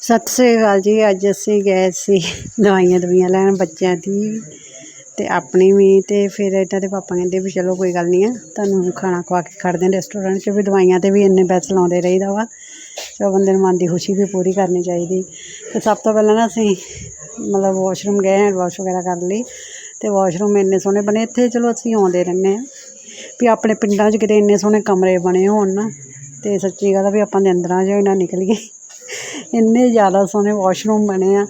ਸਤਿ ਸ੍ਰੀ ਅਕਾਲ ਜੀ, ਅੱਜ ਅਸੀਂ ਗਏ ਸੀ ਦਵਾਈਆਂ ਦਵਾਈਆਂ ਲੈਣ ਬੱਚਿਆਂ ਦੀ ਅਤੇ ਆਪਣੀ ਵੀ ਅਤੇ ਫਿਰ ਇਹਨਾਂ ਦੇ ਪਾਪਾ ਕਹਿੰਦੇ ਵੀ ਚਲੋ ਕੋਈ ਗੱਲ ਨਹੀਂ ਆ, ਤੁਹਾਨੂੰ ਖਾਣਾ ਖਵਾ ਕੇ ਖੜਦੇ ਹਾਂ ਰੈਸਟੋਰੈਂਟ 'ਚ ਵੀ ਦਵਾਈਆਂ ਤੇ ਵੀ ਇੰਨੇ ਪੈਸੇ ਲਾਉਂਦੇ ਰਹੀਦਾ ਵਾ, ਸੋ ਬੰਦੇ ਨੂੰ ਮਨ ਦੀ ਖੁਸ਼ੀ ਵੀ ਪੂਰੀ ਕਰਨੀ ਚਾਹੀਦੀ। ਅਤੇ ਸਭ ਤੋਂ ਪਹਿਲਾਂ ਨਾ ਅਸੀਂ ਮਤਲਬ ਵਾਸ਼ਰੂਮ ਗਏ ਹੈਂਡ ਵਾਸ਼ ਵਗੈਰਾ ਕਰ ਲਈ ਅਤੇ ਵਾਸ਼ਰੂਮ ਇੰਨੇ ਸੋਹਣੇ ਬਣੇ, ਇੱਥੇ ਚਲੋ ਅਸੀਂ ਆਉਂਦੇ ਰਹਿੰਦੇ ਹਾਂ ਵੀ ਆਪਣੇ ਪਿੰਡਾਂ 'ਚ ਕਿਤੇ ਇੰਨੇ ਸੋਹਣੇ ਕਮਰੇ ਬਣੇ ਹੋਣ ਨਾ ਅਤੇ ਸੱਚੀ ਗੱਲ ਆ ਵੀ ਆਪਾਂ ਦੇ ਅੰਦਰਾਂ 'ਚੋਂ ਹੀ ਨਾ ਨਿਕਲੀਏ। ਇੰਨੇ ਜ਼ਿਆਦਾ ਸੋਹਣੇ ਵਾਸ਼ਰੂਮ ਬਣੇ ਆ।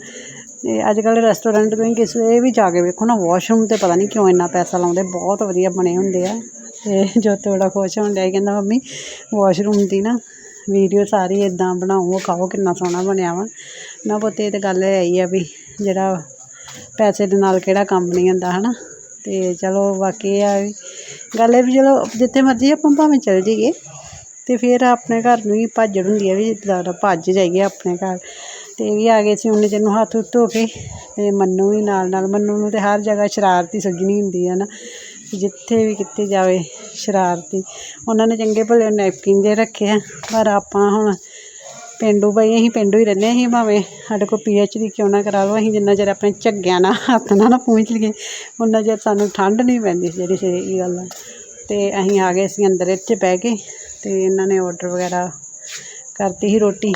ਤੇ ਅੱਜ ਕੱਲ੍ਹ ਰੈਸਟੋਰੈਂਟ ਤੋਂ ਹੀ ਕਿਸੇ ਵੀ ਜਾ ਕੇ ਵੇਖੋ ਨਾ ਵਾਸ਼ਰੂਮ ਤੇ ਪਤਾ ਨਹੀਂ ਕਿਉਂ ਇੰਨਾ ਪੈਸਾ ਲਾਉਂਦੇ ਬਹੁਤ ਵਧੀਆ ਬਣੇ ਹੁੰਦੇ ਆ। ਤੇ ਜੋਤ ਬੜਾ ਖੁਸ਼ ਹੋਣ ਡਿਆ ਸੀ, ਕਹਿੰਦਾ ਮੰਮੀ ਵਾਸ਼ਰੂਮ ਦੀ ਨਾ ਵੀਡੀਓ ਸਾਰੀ ਇਦਾਂ ਬਣਾਓ ਖਾਓ ਕਿੰਨਾ ਸੋਹਣਾ ਬਣਿਆ ਵਾ। ਨਾ ਪੁੱਤ ਇਹ ਤਾਂ ਗੱਲ ਹੈ ਹੀ ਆ ਵੀ ਜਿਹੜਾ ਪੈਸੇ ਦੇ ਨਾਲ ਕਿਹੜਾ ਕੰਮ ਨਹੀਂ ਹੁੰਦਾ ਹਨਾ। ਤੇ ਚਲੋ ਬਾਕੀ ਇਹ ਆ ਵੀ ਗੱਲ ਇਹ ਵੀ ਚਲੋ ਜਿੱਥੇ ਮਰਜ਼ੀ ਆਪਾਂ ਭਾਵੇਂ ਚਲ ਜਾਈਏ। ਅਤੇ ਫਿਰ ਆਪਣੇ ਘਰ ਨੂੰ ਹੀ ਭਾਜੜ ਹੁੰਦੀ ਹੈ ਵੀ ਜ਼ਿਆਦਾ ਭੱਜ ਜਾਈਏ ਆਪਣੇ ਘਰ। ਅਤੇ ਇਹ ਵੀ ਆ ਗਏ ਸੀ ਉਨੇ ਚਿਰ ਨੂੰ ਹੱਥ ਹੁੱਥ ਧੋ ਕੇ ਅਤੇ ਮੰਨੂ ਵੀ ਨਾਲ ਨਾਲ। ਮੰਨੂ ਨੂੰ ਤਾਂ ਹਰ ਜਗ੍ਹਾ ਸ਼ਰਾਰਤੀ ਸੱਜਣੀ ਹੁੰਦੀ ਹੈ ਨਾ ਜਿੱਥੇ ਵੀ ਕਿਤੇ ਜਾਵੇ ਸ਼ਰਾਰਤੀ। ਉਹਨਾਂ ਨੇ ਚੰਗੇ ਭਲੇ ਨੈਪਕਿਨ ਜਿਹੇ ਰੱਖੇ ਆ, ਪਰ ਆਪਾਂ ਹੁਣ ਪੇਂਡੂ ਬਈ, ਅਸੀਂ ਪੇਂਡੂ ਹੀ ਰਹਿੰਦੇ ਅਸੀਂ ਭਾਵੇਂ ਸਾਡੇ ਕੋਲ ਪੀ ਐਚ ਡੀ ਕਿਉਂ ਨਾ ਕਰਾ ਲਓ, ਅਸੀਂ ਜਿੰਨਾ ਚਿਰ ਆਪਣੇ ਝੱਗਿਆਂ ਨਾਲ ਹੱਥ ਨਾਲ ਨਾ ਪਹੁੰਚ ਲਈਏ ਉਨਾ ਚਿਰ ਸਾਨੂੰ ਠੰਡ ਨਹੀਂ ਪੈਂਦੀ ਜਿਹੜੀ ਇਹ ਗੱਲ ਆ। ਅਤੇ ਅਸੀਂ ਆ ਗਏ ਸੀ ਅੰਦਰ ਇੱਥੇ ਬਹਿ ਕੇ। ਅਤੇ ਇਹਨਾਂ ਨੇ ਔਡਰ ਵਗੈਰਾ ਕਰਤੀ ਸੀ ਰੋਟੀ।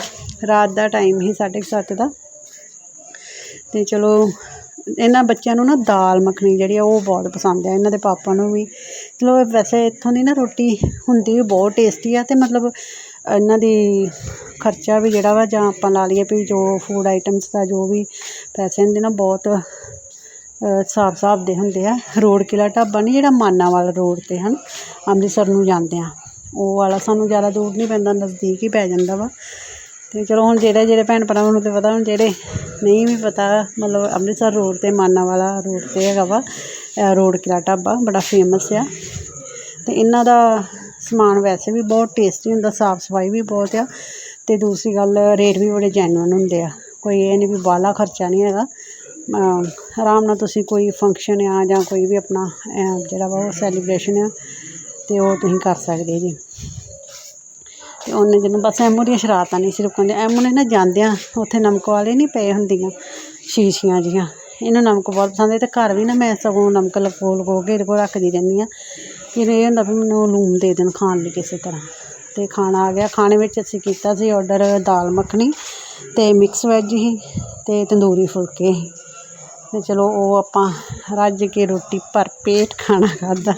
ਰਾਤ ਦਾ ਟਾਈਮ ਸੀ ਸਾਢੇ ਕੁ ਸੱਤ ਦਾ। ਅਤੇ ਚਲੋ, ਇਹਨਾਂ ਬੱਚਿਆਂ ਨੂੰ ਨਾ ਦਾਲ ਮੱਖਣੀ ਜਿਹੜੀ ਆ ਉਹ ਬਹੁਤ ਪਸੰਦ ਆ। ਇਹਨਾਂ ਦੇ ਪਾਪਾ ਨੂੰ ਵੀ। ਚਲੋ, ਵੈਸੇ ਇੱਥੋਂ ਦੀ ਨਾ ਰੋਟੀ ਹੁੰਦੀ ਵੀ ਬਹੁਤ ਟੇਸਟੀ ਆ ਅਤੇ ਮਤਲਬ ਇਹਨਾਂ ਦੀ ਖਰਚਾ ਵੀ ਜਿਹੜਾ ਵਾ ਜਾਂ ਆਪਾਂ ਲਾ ਲਈਏ ਵੀ ਜੋ ਫੂਡ ਆਈਟਮਸ ਦਾ ਜੋ ਵੀ ਪੈਸੇ ਹੁੰਦੇ ਨਾ ਬਹੁਤ ਹਿਸਾਬ ਹਿਸਾਬ ਦੇ ਹੁੰਦੇ ਆ। ਰੋਡ ਕਿਲਾ ਢਾਬਾ ਨਹੀਂ ਜਿਹੜਾ ਮਾਨਾਵਾਲ ਰੋਡ 'ਤੇ ਹਨ, ਅੰਮ੍ਰਿਤਸਰ ਨੂੰ ਜਾਂਦੇ ਆ। ਉਹ ਵਾਲਾ ਸਾਨੂੰ ਜ਼ਿਆਦਾ ਦੂਰ ਨਹੀਂ ਪੈਂਦਾ, ਨਜ਼ਦੀਕ ਹੀ ਪੈ ਜਾਂਦਾ ਵਾ। ਅਤੇ ਚਲੋ ਹੁਣ ਜਿਹੜੇ ਜਿਹੜੇ ਭੈਣ ਭਰਾਵਾਂ ਨੂੰ ਤਾਂ ਪਤਾ, ਹੁਣ ਜਿਹੜੇ ਨਹੀਂ ਵੀ ਪਤਾ, ਮਤਲਬ ਅੰਮ੍ਰਿਤਸਰ ਰੋਡ 'ਤੇ ਮਾਨਾ ਵਾਲਾ ਰੋਡ 'ਤੇ ਹੈਗਾ ਵਾ ਰੋਡ ਕਿਲਾ ਢਾਬਾ, ਬੜਾ ਫੇਮਸ ਆ। ਅਤੇ ਇਹਨਾਂ ਦਾ ਸਮਾਨ ਵੈਸੇ ਵੀ ਬਹੁਤ ਟੇਸਟੀ ਹੁੰਦਾ ਸਾਫ਼ ਸਫ਼ਾਈ ਵੀ ਬਹੁਤ ਆ। ਅਤੇ ਦੂਸਰੀ ਗੱਲ ਰੇਟ ਵੀ ਬੜੇ ਜੈਨੂਅਨ ਹੁੰਦੇ ਆ। ਕੋਈ ਇਹ ਨਹੀਂ ਵੀ ਬਾਹਲਾ ਖਰਚਾ ਨਹੀਂ ਹੈਗਾ। ਆਰਾਮ ਨਾਲ ਤੁਸੀਂ ਕੋਈ ਫੰਕਸ਼ਨ ਆ ਜਾਂ ਕੋਈ ਵੀ ਆਪਣਾ ਜਿਹੜਾ ਵਾ ਉਹ ਸੈਲੀਬ੍ਰੇਸ਼ਨ ਆ। ਅਤੇ ਉਹ ਤੁਸੀਂ ਕਰ ਸਕਦੇ ਜੀ। ਅਤੇ ਉਹਨੇ ਜਿਹਨੂੰ ਬਸ ਐਮੋ ਦੀਆਂ ਸ਼ਰਾਰਤਾਂ ਨਹੀਂ ਸੀ ਰੁਕਣ ਦੇ ਐਮੋ ਨੇ ਨਾ ਜਾਂਦਿਆਂ ਉੱਥੇ ਨਮਕ ਵਾਲੇ ਨਹੀਂ ਪਏ ਹੁੰਦੀਆਂ, ਸ਼ੀਸ਼ੀਆਂ ਜਿਹੀਆਂ। ਇਹਨੂੰ ਨਮਕ ਬਹੁਤ ਪਸੰਦ ਹੈ ਅਤੇ ਘਰ ਵੀ ਨਾ ਮੈਂ ਸਗੋਂ ਨਮਕ ਲਕੋ ਲਕੋ ਕੇ ਇਹਦੇ ਕੋਲ ਰੱਖਦੀ ਰਹਿੰਦੀ ਹਾਂ। ਫਿਰ ਇਹ ਹੁੰਦਾ ਵੀ ਮੈਨੂੰ ਲੂਣ ਦੇ ਦੇਣ ਖਾਣ ਲਈ ਕਿਸੇ ਤਰ੍ਹਾਂ। ਅਤੇ ਖਾਣਾ ਆ ਗਿਆ। ਖਾਣੇ ਵਿੱਚ ਅਸੀਂ ਕੀਤਾ ਸੀ ਔਡਰ ਦਾਲ ਮੱਖਣੀ ਅਤੇ ਮਿਕਸ ਵੈੱਜ ਹੀ ਅਤੇ ਤੰਦੂਰੀ ਫੁਲਕੇ ਸੀ। ਤੇ ਚਲੋ ਉਹ ਆਪਾਂ ਰੱਜ ਕੇ ਰੋਟੀ ਭਰ ਪੇਟ ਖਾਣਾ ਖਾਧਾ।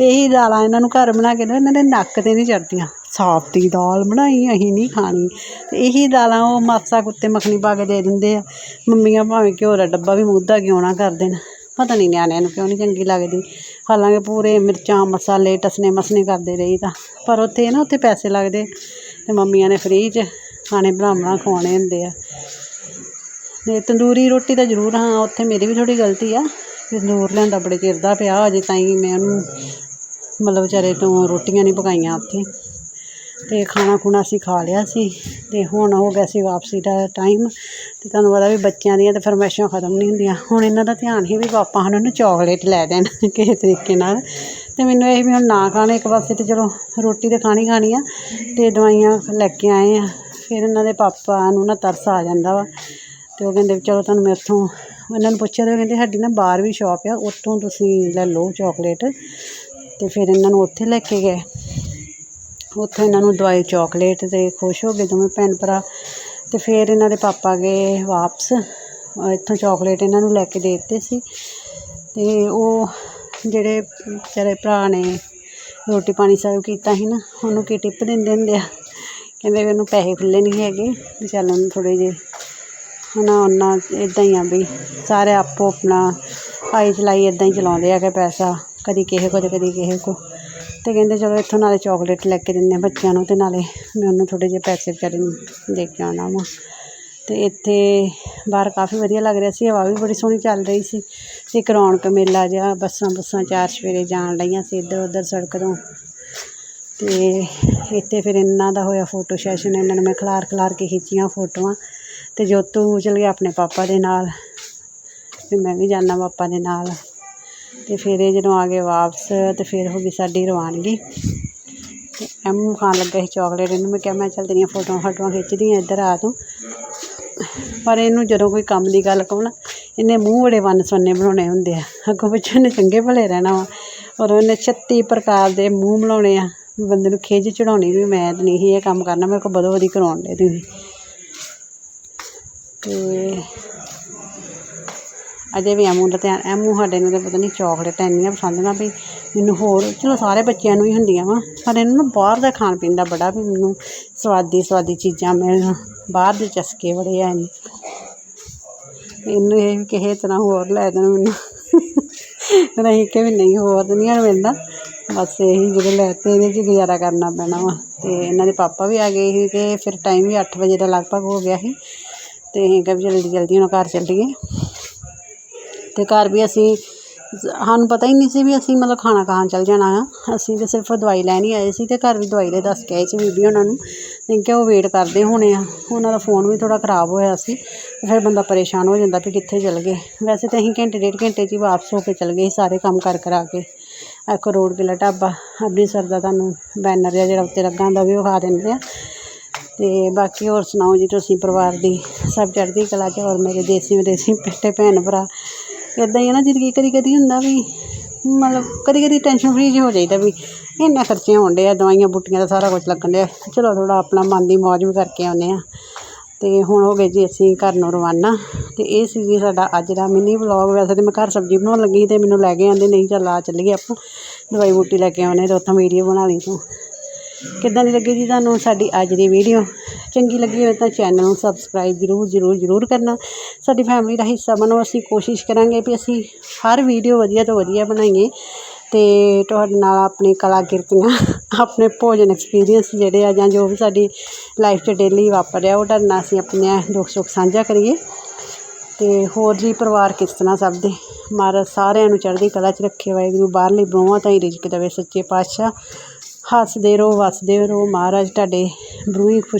ਇਹੀ ਦਾਲਾਂ ਇਹਨਾਂ ਨੂੰ ਘਰ ਬਣਾ ਕੇ ਦਿਓ ਇਹਨਾਂ ਦੇ ਨੱਕ ਤੇ ਨਹੀਂ ਚੜ੍ਹਦੀਆਂ। ਸਾਫਤੀ ਦਾਲ ਬਣਾਈ, ਅਸੀਂ ਨਹੀਂ ਖਾਣੀ। ਅਤੇ ਇਹੀ ਦਾਲਾਂ ਉਹ ਮਾਸਾ ਕੁੱਤੇ ਮੱਖਣੀ ਪਾ ਕੇ ਦੇ ਦਿੰਦੇ ਆ। ਮੰਮੀਆਂ ਭਾਵੇਂ ਘਿਓ ਦਾ ਡੱਬਾ ਵੀ ਮੁੱਧਾ ਕਿਉਂ ਨਾ ਕਰ ਦੇਣ। ਪਤਾ ਨਹੀਂ ਨਿਆਣਿਆਂ ਨੂੰ ਕਿਉਂ ਨਹੀਂ ਚੰਗੀ ਲੱਗਦੀ। ਹਾਲਾਂਕਿ ਪੂਰੇ ਮਿਰਚਾਂ, ਮਸਾਲੇ ਟਸਨੇ ਮਸਨੇ ਕਰਦੇ ਰਹੀਦਾ ਪਰ ਉੱਥੇ ਨਾ ਉੱਥੇ ਪੈਸੇ ਲੱਗਦੇ। ਅਤੇ ਮੰਮੀਆਂ ਨੇ ਫ੍ਰੀ 'ਚ ਖਾਣੇ ਬਣਾ ਬਣਾ ਖਵਾਉਣੇ ਹੁੰਦੇ ਆ। ਅਤੇ ਤੰਦੂਰੀ ਰੋਟੀ ਤਾਂ ਜ਼ਰੂਰ, ਹਾਂ, ਉੱਥੇ ਮੇਰੀ ਵੀ ਥੋੜ੍ਹੀ ਗਲਤੀ ਆ। ਤੰਦੂਰ ਲਿਆਂਦਾ ਬੜੇ ਚਿਰ ਦਾ ਪਿਆ ਅਜੇ ਤਾਈਂ ਮੈਂ ਉਹਨੂੰ ਮਤਲਬ ਵਿਚਾਰੇ ਤੋਂ ਰੋਟੀਆਂ ਨਹੀਂ ਪਕਾਈਆਂ ਉੱਥੇ। ਅਤੇ ਖਾਣਾ ਖੁਣਾ ਅਸੀਂ ਖਾ ਲਿਆ ਸੀ। ਅਤੇ ਹੁਣ ਹੋ ਗਿਆ ਸੀ ਵਾਪਸੀ ਦਾ ਟਾਈਮ ਅਤੇ ਤੁਹਾਨੂੰ ਪਤਾ ਵੀ ਬੱਚਿਆਂ ਦੀਆਂ ਤਾਂ ਫਰਮਾਇਸ਼ਾਂ ਖਤਮ ਨਹੀਂ ਹੁੰਦੀਆਂ। ਹੁਣ ਇਹਨਾਂ ਦਾ ਧਿਆਨ ਸੀ ਵੀ ਪਾਪਾ ਹਨ ਉਹਨੂੰ ਚਾਕਲੇਟ ਲੈ ਦੇਣ ਕਿਸੇ ਤਰੀਕੇ ਨਾਲ। ਅਤੇ ਮੈਨੂੰ ਇਹ ਵੀ ਹੁਣ ਨਾ ਖਾਣ ਇੱਕ ਪਾਸੇ ਤਾਂ ਚਲੋ ਰੋਟੀ ਤਾਂ ਖਾਣੀ ਖਾਣੀ ਆ ਅਤੇ ਦਵਾਈਆਂ ਲੈ ਕੇ ਆਏ ਆ। ਫਿਰ ਇਹਨਾਂ ਦੇ ਪਾਪਾ ਨੂੰ ਨਾ ਤਰਸ ਆ ਜਾਂਦਾ ਵਾ। ਅਤੇ ਉਹ ਕਹਿੰਦੇ ਵੀ ਚਲੋ ਤੁਹਾਨੂੰ ਮੈਂ ਉੱਥੋਂ ਇਹਨਾਂ ਨੂੰ ਪੁੱਛਿਆ ਤਾਂ ਉਹ ਕਹਿੰਦੇ ਸਾਡੀ ਨਾ ਬਾਹਰ ਵੀ ਸ਼ਾਪ ਆ, ਉੱਥੋਂ ਤੁਸੀਂ ਲੈ ਲਓ ਚਾਕਲੇਟ ਅਤੇ ਫਿਰ ਇਹਨਾਂ ਨੂੰ ਉੱਥੇ ਲੈ ਕੇ ਗਏ। ਉੱਥੇ ਇਹਨਾਂ ਨੂੰ ਦਵਾਈ, ਚੋਕਲੇਟ ਅਤੇ ਖੁਸ਼ ਹੋ ਗਏ ਦੋਵੇਂ ਭੈਣ ਭਰਾ। ਅਤੇ ਫਿਰ ਇਹਨਾਂ ਦੇ ਪਾਪਾ ਗਏ ਵਾਪਸ। ਇੱਥੋਂ ਚੋਕਲੇਟ ਇਹਨਾਂ ਨੂੰ ਲੈ ਕੇ ਦੇ ਦਿੱਤੇ ਸੀ। ਅਤੇ ਉਹ ਜਿਹੜੇ ਵਿਚਾਰੇ ਭਰਾ ਨੇ, ਰੋਟੀ ਪਾਣੀ ਸਰਵ ਕੀਤਾ ਸੀ ਨਾ, ਉਹਨੂੰ ਕੀ ਟਿਪ ਦਿੰਦੇ ਹੁੰਦੇ ਆ। ਕਹਿੰਦੇ ਵੀ ਉਹਨੂੰ ਪੈਸੇ ਖੁੱਲੇ ਨਹੀਂ ਹੈਗੇ। ਵੀ ਚੱਲ ਉਹਨੂੰ ਥੋੜ੍ਹੇ ਜਿਹੇ, ਹਨਾ, ਉਹਨਾਂ ਇੱਦਾਂ ਹੀ ਆ ਵੀ ਸਾਰੇ ਆਪੋ ਆਪਣਾ, ਆਈ ਚਲਾਈ ਇੱਦਾਂ ਹੀ ਚਲਾਉਂਦੇ ਆ ਕਿ ਪੈਸਾ। ਕਦੀ ਕਿਸੇ ਕੋ ਤੇ ਕਦੀ ਕਿਸੇ ਕੋ ਅਤੇ ਕਹਿੰਦੇ ਚਲੋ ਇੱਥੋਂ ਨਾਲੇ ਚੋਕਲੇਟ ਲੈ ਕੇ ਦਿੰਦੇ ਹਾਂ ਬੱਚਿਆਂ ਨੂੰ ਅਤੇ ਨਾਲੇ ਮੈਂ ਉਹਨੂੰ ਥੋੜ੍ਹੇ ਜਿਹੇ ਪੈਸੇ ਵਿਚਾਰੇ ਨੂੰ ਦੇ ਕੇ ਆਉਣਾ ਵਾ। ਅਤੇ ਇੱਥੇ ਬਾਹਰ ਕਾਫੀ ਵਧੀਆ ਲੱਗ ਰਿਹਾ ਸੀ, ਹਵਾ ਵੀ ਬੜੀ ਸੋਹਣੀ ਚੱਲ ਰਹੀ ਸੀ। ਅਤੇ ਇੱਕ ਰੌਣਕ ਮੇਲਾ ਜਿਹਾ, ਬੱਸਾਂ ਬੁੱਸਾਂ ਚਾਰ ਸਵੇਰੇ ਜਾਣ ਲਈਆਂ ਸੀ ਇੱਧਰ ਉੱਧਰ ਸੜਕ ਤੋਂ। ਅਤੇ ਇੱਥੇ ਫਿਰ ਇਹਨਾਂ ਦਾ ਹੋਇਆ ਫੋਟੋ ਸੈਸ਼ਨ ਇਹਨਾਂ ਨੇ ਮੈਂ ਖਿਲਾਰ ਖਿਲਾਰ ਕੇ ਖਿੱਚੀਆਂ ਫੋਟੋਆਂ ਤੇ ਜੋਤੂ ਚਲ ਗਿਆ ਆਪਣੇ ਪਾਪਾ ਦੇ ਨਾਲ। ਵੀ ਮੈਂ ਵੀ ਜਾਣਾ ਪਾਪਾ ਦੇ ਨਾਲ। ਅਤੇ ਫਿਰ ਇਹ ਜਦੋਂ ਆ ਗਏ ਵਾਪਸ ਤੇ ਫਿਰ ਹੋ ਗਈ ਸਾਡੀ ਰਵਾਨਗੀ। ਤੇ ਐਮ ਖਾਣ ਲੱਗਾ ਸੀ ਚੋਕਲੇਟ ਇਹਨੂੰ। ਮੈਂ ਕਿਹਾ ਮੈਂ ਚੱਲ ਤੇਰੀਆਂ ਫੋਟੋਆਂ ਫਾਟੋਆਂ ਖਿੱਚਦੀ ਹਾਂ ਇੱਧਰ ਆ ਤੂੰ। ਪਰ ਇਹਨੂੰ ਜਦੋਂ ਕੋਈ ਕੰਮ ਦੀ ਗੱਲ ਕਹੋ ਨਾ, ਇਹਨੇ ਮੂੰਹ ਬੜੇ ਵੰਨ ਸੁਵੰਨੇ ਬਣਾਉਣੇ ਹੁੰਦੇ ਆ। ਅੱਗੋਂ ਪਿੱਛੋਂ ਇਹਨੇ ਚੰਗੇ ਭਲੇ ਰਹਿਣਾ ਵਾ। ਔਰ ਉਹਨੇ 36 ਪ੍ਰਕਾਰ ਦੇ ਮੂੰਹ ਬਣਾਉਣੇ ਆ। ਬੰਦੇ ਨੂੰ ਖਿੱਚ ਚੜਾਉਣੀ ਵੀ ਮੈਂ ਤਾਂ ਨਹੀਂ ਸੀ ਇਹ ਕੰਮ ਕਰਨਾ, ਮੇਰੇ ਕੋਲ ਬਦੋ ਬਦੀ ਕਰਾਉਣ ਦੇ ਤੁਸੀਂ। ਤੇ ਅਜੇ ਵੀ ਐਮੂ ਦਾ ਧਿਆਨ ਐਮੂ ਸਾਡੇ ਨੂੰ ਤਾਂ ਪਤਾ ਨਹੀਂ ਚਾਕਲੇਟ ਇੰਨੀਆਂ ਪਸੰਦ ਨਾ ਵੀ ਮੈਨੂੰ ਹੋਰ, ਚਲੋ ਸਾਰੇ ਬੱਚਿਆਂ ਨੂੰ ਹੀ ਹੁੰਦੀਆਂ ਵਾ, ਪਰ ਇਹਨੂੰ ਨਾ ਬਾਹਰ ਦਾ ਖਾਣ ਪੀਣ ਦਾ ਬੜਾ ਵੀ ਮੈਨੂੰ ਸਵਾਦੀ ਸਵਾਦੀ ਚੀਜ਼ਾਂ ਮਿਲਣ ਬਾਹਰ ਦੇ ਚਸਕੇ ਬੜੇ ਆ ਇਹਨੂੰ। ਇਹਨੂੰ ਇਹ ਵੀ ਕਿਸੇ ਤਰ੍ਹਾਂ ਹੋਰ ਲੈ ਦੇਣ ਮੈਨੂੰ। ਨਹੀਂ ਕਿ ਵੀ ਨਹੀਂ, ਹੋਰ ਤਾਂ ਨਹੀਂ ਮਿਲਦਾ। ਬਸ ਇਹੀ ਜਿਹੜੇ ਲੈ ਤੇ ਇਹਦੇ 'ਚ ਗੁਜ਼ਾਰਾ ਕਰਨਾ ਪੈਣਾ ਵਾ। ਤੇ ਇਹਨਾਂ ਦੇ ਪਾਪਾ ਵੀ ਆ ਗਏ ਸੀ ਕਿ ਫਿਰ ਟਾਈਮ ਵੀ 8 ਵਜੇ ਦਾ ਲਗਭਗ ਹੋ ਗਿਆ ਸੀ। ਤੇ ਅਸੀਂ ਕਿਹਾ ਵੀ ਜਲਦੀ ਜਲਦੀ ਹੁਣ ਘਰ ਚੱਲੀਏ। ਅਤੇ ਘਰ ਵੀ ਅਸੀਂ, ਸਾਨੂੰ ਪਤਾ ਹੀ ਨਹੀਂ ਸੀ ਵੀ ਅਸੀਂ ਮਤਲਬ ਖਾਣਾ ਖਾਣ ਚੱਲ ਜਾਣਾ ਆ। ਅਸੀਂ ਤਾਂ ਸਿਰਫ ਦਵਾਈ ਲੈਣ ਹੀ ਆਏ ਸੀ ਅਤੇ ਘਰ ਵੀ ਦਵਾਈ ਦੇ ਦੱਸ ਕੇ ਆਏ ਸੀ ਬੀਬੀ ਉਹਨਾਂ ਨੂੰ। ਨਹੀਂ ਕਿ ਉਹ ਵੇਟ ਕਰਦੇ ਹੋਣੇ ਆ। ਉਹਨਾਂ ਦਾ ਫੋਨ ਵੀ ਥੋੜ੍ਹਾ ਖ਼ਰਾਬ ਹੋਇਆ ਸੀ। ਫਿਰ ਬੰਦਾ ਪਰੇਸ਼ਾਨ ਹੋ ਜਾਂਦਾ ਵੀ ਕਿੱਥੇ ਚਲ ਗਏ। ਵੈਸੇ ਤਾਂ ਅਸੀਂ ਘੰਟੇ, ਡੇਢ ਘੰਟੇ 'ਚ ਹੀ ਵਾਪਸ ਹੋ ਕੇ ਚਲ ਗਏ ਸੀ ਸਾਰੇ ਕੰਮ ਕਰ ਕਰਾ ਕੇ। ਇੱਕ ਰੋਡ ਕਿਲਾ ਢਾਬਾ, ਅੰਮ੍ਰਿਤਸਰ ਦਾ ਤੁਹਾਨੂੰ ਬੈਨਰ ਜਿਹਾ ਜਿਹੜਾ ਉੱਤੇ ਲੱਗਾ ਹੁੰਦਾ ਵੀ ਉਹ ਦਿੰਦੇ ਆ। ਅਤੇ ਬਾਕੀ ਹੋਰ ਸੁਣਾਓ ਜੀ ਤੁਸੀਂ ਪਰਿਵਾਰ ਦੀ? ਸਭ ਚੜ੍ਹਦੀ ਕਲਾ 'ਚ ਔਰ ਮੇਰੇ ਦੇਸੀ ਵਿਦੇਸੀ ਪਿੱਟੇ ਭੈਣ ਭਰਾ ਇੱਦਾਂ ਹੀ ਹੈ ਨਾ, ਜ਼ਿੰਦਗੀ ਕਦੀ ਕਦੀ ਹੁੰਦਾ ਵੀ ਮਤਲਬ ਕਦੀ ਕਦੀ ਟੈਨਸ਼ਨ ਫਰੀ ਜਿਹੀ ਹੋ ਜਾਈਦਾ ਵੀ ਇੰਨੇ ਖਰਚੇ ਹੋਣ ਡੇ ਆ, ਦਵਾਈਆਂ ਬੂਟੀਆਂ ਦਾ ਸਾਰਾ ਕੁਝ ਲੱਗਣ ਡਿਆ। ਚਲੋ ਥੋੜ੍ਹਾ ਆਪਣਾ ਮਨ ਦੀ ਮੌਜ ਵੀ ਕਰਕੇ ਆਉਂਦੇ ਆ। ਅਤੇ ਹੁਣ ਹੋ ਗਏ ਜੀ ਅਸੀਂ ਘਰ ਨੂੰ ਰਵਾਨਾ। ਅਤੇ ਇਹ ਸੀ ਜੀ ਸਾਡਾ ਅੱਜ ਦਾ ਮਿਨੀ ਵਲੌਗ ਵੈਸੇ ਤਾਂ ਮੈਂ ਘਰ ਸਬਜ਼ੀ ਬਣਾਉਣ ਲੱਗੀ ਸੀ ਤੇ ਮੈਨੂੰ ਲੈ ਕੇ ਆਂਦੇ, ਨਹੀਂ ਚੱਲ ਆ ਚੱਲੀਏ ਆਪਾਂ। ਦਵਾਈ ਬੂਟੀ ਲੈ ਕੇ ਆਉਂਦੇ ਤੇ ਉੱਥੋਂ ਵੀਡੀਓ ਬਣਾ ਲਈ ਤੂੰ। ਕਿੱਦਾਂ ਦੀ ਲੱਗੀ ਜੀ ਤੁਹਾਨੂੰ ਸਾਡੀ ਅੱਜ ਦੀ ਵੀਡੀਓ ਚੰਗੀ ਲੱਗੀ ਹੋਵੇ ਤਾਂ ਚੈਨਲ ਨੂੰ ਸਬਸਕ੍ਰਾਈਬ ਜ਼ਰੂਰ ਜ਼ਰੂਰ ਜ਼ਰੂਰ ਕਰਨਾ। ਸਾਡੀ ਫੈਮਿਲੀ ਦਾ ਹਿੱਸਾ ਬਣੋ, ਅਸੀਂ ਕੋਸ਼ਿਸ਼ ਕਰਾਂਗੇ ਵੀ ਅਸੀਂ ਹਰ ਵੀਡੀਓ ਵਧੀਆ ਤੋਂ ਵਧੀਆ ਬਣਾਈਏ ਅਤੇ ਤੁਹਾਡੇ ਨਾਲ ਆਪਣੀ ਕਲਾ ਕਿਰਤੀਆਂ ਆਪਣੇ ਭੋਜਨ ਐਕਸਪੀਰੀਅੰਸ ਜਿਹੜੇ ਆ ਜਾਂ ਜੋ ਵੀ ਸਾਡੀ ਲਾਈਫ 'ਚ ਡੇਲੀ ਵਾਪਰ ਰਿਹਾ ਉਹ ਤੁਹਾਡੇ ਨਾਲ ਅਸੀਂ ਆਪਣੇ ਦੁੱਖ ਸੁੱਖ ਸਾਂਝਾ ਕਰੀਏ। ਅਤੇ ਹੋਰ ਜੀ ਪਰਿਵਾਰ ਕਿਸ ਤਰ੍ਹਾਂ ਸਭ ਦੇ? ਮਹਾਰਾਜ ਸਾਰਿਆਂ ਨੂੰ ਚੜ੍ਹਦੀ ਕਲਾ 'ਚ ਰੱਖੇ, ਵਾਹਿਗੁਰੂ ਬਾਹਰਲੀ ਬਰੋਹਾਂ ਤਾਈਂ ਰਿਜ਼ਕ ਦੇਵੇ ਸੱਚੇ ਪਾਤਸ਼ਾਹ। ਹੱਸਦੇ ਰਹੋ, ਵਸਦੇ ਰਹੋ, ਮਹਾਰਾਜ ਤੁਹਾਡੇ ਬਰੂਹੀ ਖੁਸ਼